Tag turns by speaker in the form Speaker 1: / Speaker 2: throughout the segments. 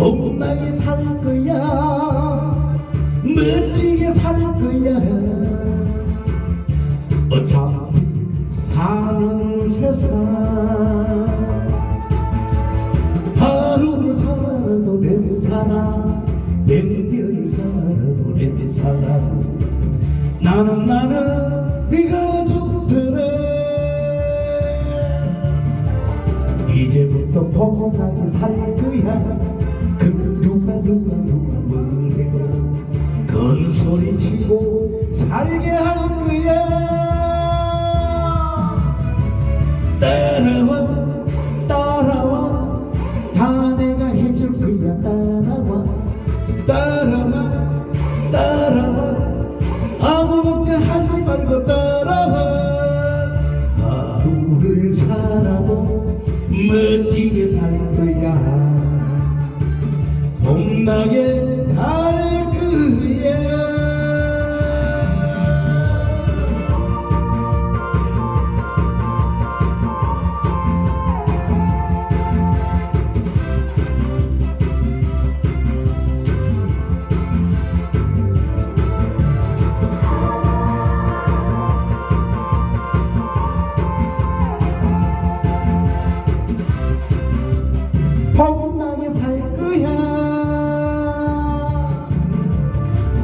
Speaker 1: 험나게 살 거야. 멋지게 살 거야. 어차피 사는 세상. 하루 살아도 내 사랑 몇년 살아도 내 사랑. 나는 나는 네가 죽더래. 이제부터 포근하게 살 거야. 그누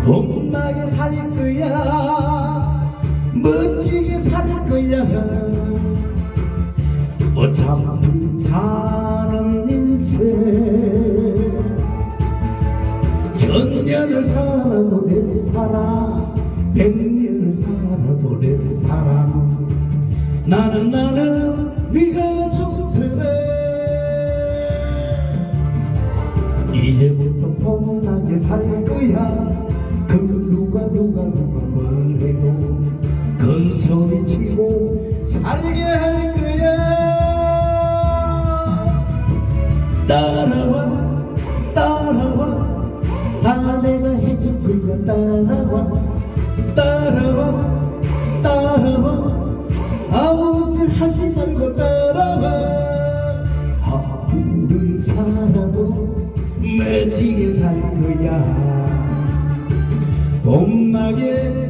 Speaker 1: 봄나게 살 거야. 멋지게 살 거야. 어차피 사는 인생. 천년을 살아도 내 사랑 백년을 살아도 내 사랑. 나는 나는 네가 좋더라 이제부터 뻔하게 살 거야 그 누가 누가 누가 뭐래도 큰 소리 치고 살게 할 거야 따라와 따라와 다 내가 해줄 거야 따라와 따라와 따라와 아무 짓 하지 말고 따라와 하루를 살아도 멋지게 살 거야 봄나게